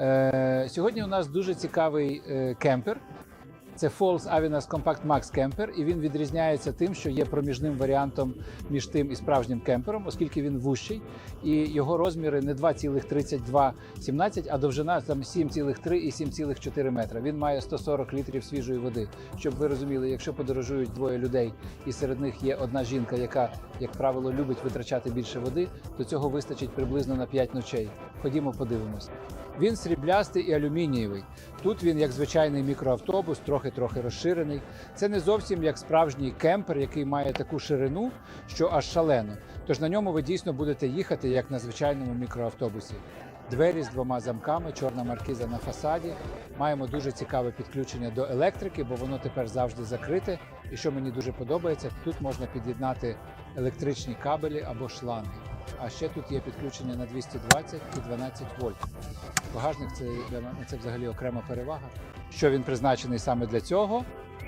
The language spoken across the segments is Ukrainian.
Е, сьогодні у нас дуже цікавий е, кемпер. Це Falls Avinas Compact Max Camper, і він відрізняється тим, що є проміжним варіантом між тим і справжнім кемпером, оскільки він вущий, і його розміри не 2,3217, а довжина там 7,3 і 7,4 метра. Він має 140 літрів свіжої води. Щоб ви розуміли, якщо подорожують двоє людей, і серед них є одна жінка, яка, як правило, любить витрачати більше води, то цього вистачить приблизно на 5 ночей. Ходімо, подивимось. Він сріблястий і алюмінієвий. Тут він як звичайний мікроавтобус, трохи-трохи розширений. Це не зовсім як справжній кемпер, який має таку ширину, що аж шалено. Тож на ньому ви дійсно будете їхати як на звичайному мікроавтобусі. Двері з двома замками, чорна маркіза на фасаді. Маємо дуже цікаве підключення до електрики, бо воно тепер завжди закрите. І що мені дуже подобається, тут можна під'єднати електричні кабелі або шланги. А ще тут є підключення на 220 і 12 вольт. Багажник це для мене це взагалі окрема перевага. Що він призначений саме для цього.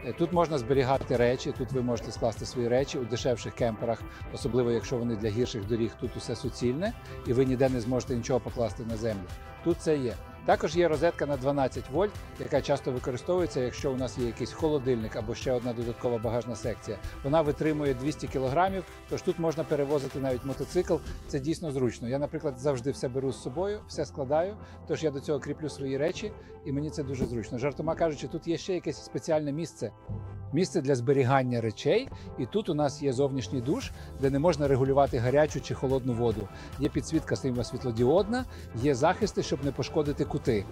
Е, Тут можна зберігати речі, тут ви можете скласти свої речі у дешевших кемперах, особливо якщо вони для гірших доріг, тут усе суцільне, і ви ніде не зможете нічого покласти на землю. Тут це є. Також є розетка на 12 вольт, яка часто використовується, якщо у нас є якийсь холодильник або ще одна додаткова багажна секція. Вона витримує 200 кілограмів, тож тут можна перевозити навіть мотоцикл. Це дійсно зручно. Я, наприклад, завжди все беру з собою, все складаю. Тож я до цього кріплю свої речі, і мені це дуже зручно. Жартома кажучи, тут є ще якесь спеціальне місце. Місце для зберігання речей, і тут у нас є зовнішній душ, де не можна регулювати гарячу чи холодну воду. Є підсвітка світлодіодна, є захисти, щоб не пошкодити кути.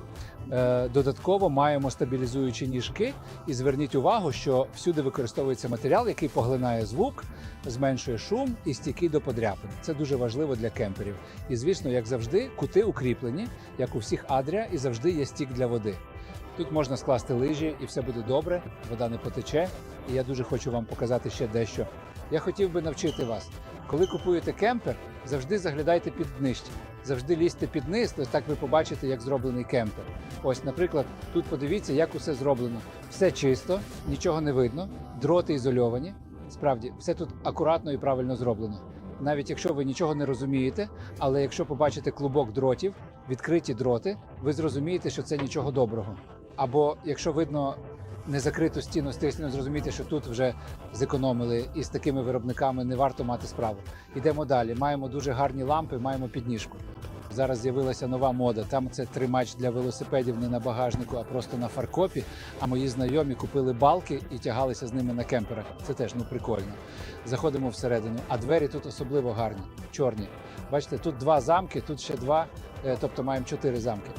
Е, Додатково маємо стабілізуючі ніжки, і зверніть увагу, що всюди використовується матеріал, який поглинає звук, зменшує шум і стійкий до подряпин. Це дуже важливо для кемперів. І звісно, як завжди, кути укріплені, як у всіх Адрія, і завжди є стік для води. Тут можна скласти лижі і все буде добре, вода не потече. І я дуже хочу вам показати ще дещо. Я хотів би навчити вас, коли купуєте кемпер, завжди заглядайте під днище. Завжди лізьте під низ, ось так ви побачите, як зроблений кемпер. Ось, наприклад, тут подивіться, як усе зроблено. Все чисто, нічого не видно, дроти ізольовані. Справді, все тут акуратно і правильно зроблено. Навіть якщо ви нічого не розумієте, але якщо побачите клубок дротів, відкриті дроти, ви зрозумієте, що це нічого доброго. Або якщо видно незакриту стіну, стіну зрозумієте, що тут вже зекономили і з такими виробниками не варто мати справу. Йдемо далі. Маємо дуже гарні лампи, маємо підніжку. Зараз з'явилася нова мода. Там це тримач для велосипедів не на багажнику, а просто на фаркопі. А мої знайомі купили балки і тягалися з ними на кемперах. Це теж ну прикольно. Заходимо всередину, а двері тут особливо гарні, чорні. Бачите, тут два замки, тут ще два, е, тобто маємо чотири замки.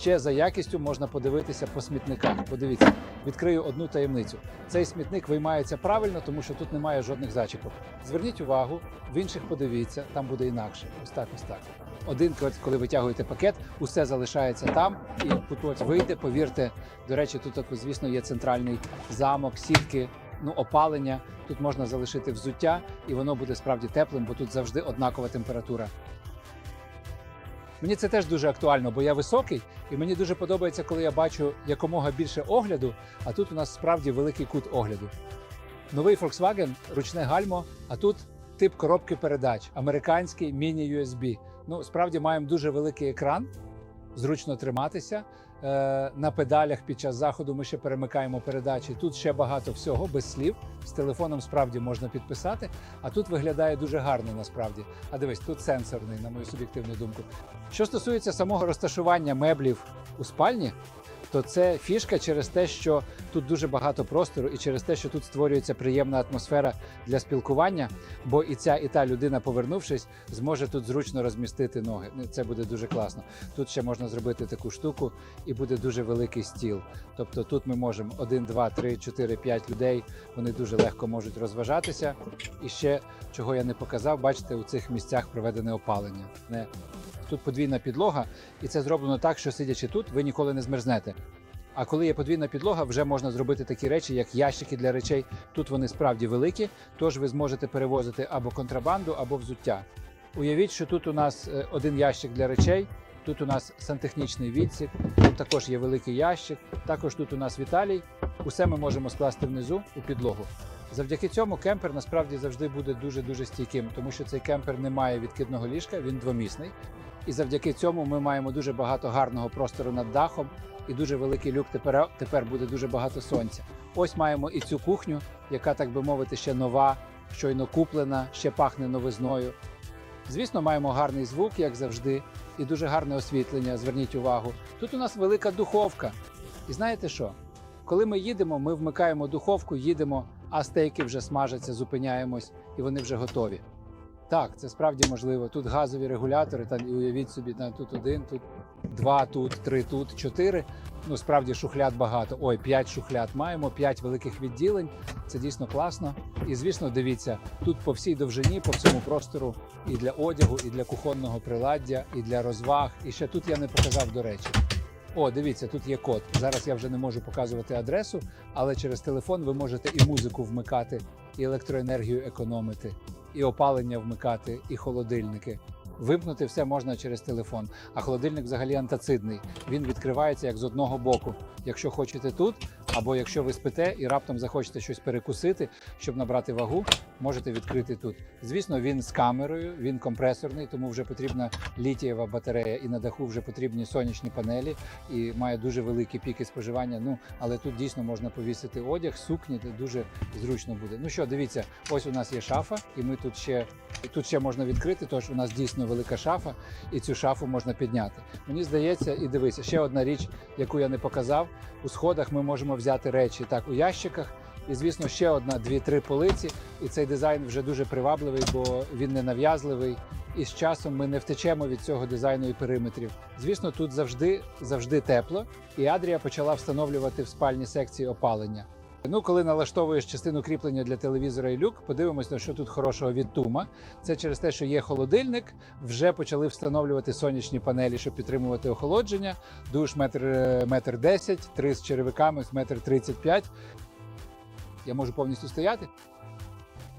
Ще за якістю можна подивитися по смітниках. Подивіться, відкрию одну таємницю. Цей смітник виймається правильно, тому що тут немає жодних зачіпок. Зверніть увагу, в інших подивіться, там буде інакше. Ось так, ось так. Один, коли витягуєте пакет, усе залишається там, і кутоць вийде. Повірте, до речі, тут, звісно, є центральний замок, сітки. Ну, опалення тут можна залишити взуття, і воно буде справді теплим, бо тут завжди однакова температура. Мені це теж дуже актуально, бо я високий, і мені дуже подобається, коли я бачу якомога більше огляду, а тут у нас справді великий кут огляду. Новий Volkswagen, ручне гальмо, а тут тип коробки передач, американський міні-USB. Ну, справді маємо дуже великий екран, зручно триматися. Е, На педалях під час заходу ми ще перемикаємо передачі. Тут ще багато всього без слів. З телефоном справді можна підписати, а тут виглядає дуже гарно насправді. А дивись, тут сенсорний, на мою суб'єктивну думку. Що стосується самого розташування меблів у спальні, то це фішка через те, що тут дуже багато простору, і через те, що тут створюється приємна атмосфера для спілкування. Бо і ця, і та людина, повернувшись, зможе тут зручно розмістити ноги. Ну, Це буде дуже класно. Тут ще можна зробити таку штуку, і буде дуже великий стіл. Тобто тут ми можемо 1, 2, 3, 4, 5 людей. Вони дуже легко можуть розважатися. І ще чого я не показав, бачите, у цих місцях проведене опалення. Не Тут подвійна підлога, і це зроблено так, що сидячи тут, ви ніколи не змерзнете. А коли є подвійна підлога, вже можна зробити такі речі, як ящики для речей. Тут вони справді великі, тож ви зможете перевозити або контрабанду, або взуття. Уявіть, що тут у нас е, один ящик для речей, тут у нас сантехнічний відсік, тут також є великий ящик, також тут у нас Віталій. Усе ми можемо скласти внизу у підлогу. Завдяки цьому кемпер насправді завжди буде дуже дуже стійким, тому що цей кемпер не має відкидного ліжка, він двомісний. І завдяки цьому ми маємо дуже багато гарного простору над дахом і дуже великий люк. Тепер, тепер буде дуже багато сонця. Ось маємо і цю кухню, яка, так би мовити, ще нова, щойно куплена, ще пахне новизною. Звісно, маємо гарний звук, як завжди, і дуже гарне освітлення. Зверніть увагу. Тут у нас велика духовка. І знаєте що? Коли ми їдемо, ми вмикаємо духовку, їдемо, а стейки вже смажаться, зупиняємось, і вони вже готові. Так, це справді можливо. Тут газові регулятори, там і уявіть собі, там тут один, тут два, тут три, тут чотири. Ну справді шухляд багато. Ой, п'ять шухляд. Маємо п'ять великих відділень. Це дійсно класно. І звісно, дивіться, тут по всій довжині, по всьому простору і для одягу, і для кухонного приладдя, і для розваг. І ще тут я не показав до речі. О, дивіться, тут є код. Зараз я вже не можу показувати адресу, але через телефон ви можете і музику вмикати, і електроенергію економити, і опалення вмикати, і холодильники. Вимкнути все можна через телефон. А холодильник взагалі антацидний. Він відкривається як з одного боку. Якщо хочете тут, або якщо ви спите і раптом захочете щось перекусити, щоб набрати вагу, можете відкрити тут. Звісно, він з камерою, він компресорний, тому вже потрібна літієва батарея, і на даху вже потрібні сонячні панелі, і має дуже великі піки споживання. Ну але тут дійсно можна повісити одяг, сукні, де дуже зручно буде. Ну що, дивіться, ось у нас є шафа, і ми тут ще тут ще можна відкрити, тож у нас дійсно велика шафа, і цю шафу можна підняти. Мені здається, і дивися, ще одна річ, яку я не показав. У сходах ми можемо взяти речі так у ящиках. І, звісно, ще одна, дві-три полиці. І цей дизайн вже дуже привабливий, бо він не нав'язливий. І з часом ми не втечемо від цього дизайну і периметрів. Звісно, тут завжди завжди тепло. І Адрія почала встановлювати в спальні секції опалення. Ну, коли налаштовуєш частину кріплення для телевізора і люк, подивимось, на що тут хорошого від Тума. Це через те, що є холодильник, вже почали встановлювати сонячні панелі, щоб підтримувати охолодження. Душ метр, е, метр десять, три з черевиками, метр тридцять п'ять. Я можу повністю стояти.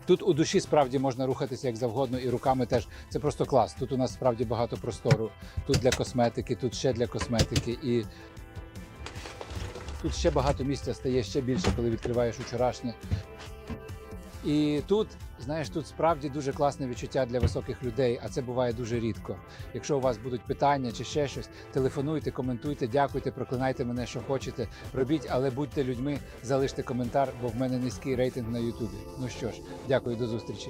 Тут у душі справді можна рухатися як завгодно, і руками теж це просто клас. Тут у нас справді багато простору. Тут для косметики, тут ще для косметики. І тут ще багато місця стає ще більше, коли відкриваєш вчорашнє. І тут, знаєш, тут справді дуже класне відчуття для високих людей, а це буває дуже рідко. Якщо у вас будуть питання чи ще щось, телефонуйте, коментуйте, дякуйте, проклинайте мене, що хочете. Робіть, але будьте людьми, залиште коментар, бо в мене низький рейтинг на Ютубі. Ну що ж, дякую, до зустрічі.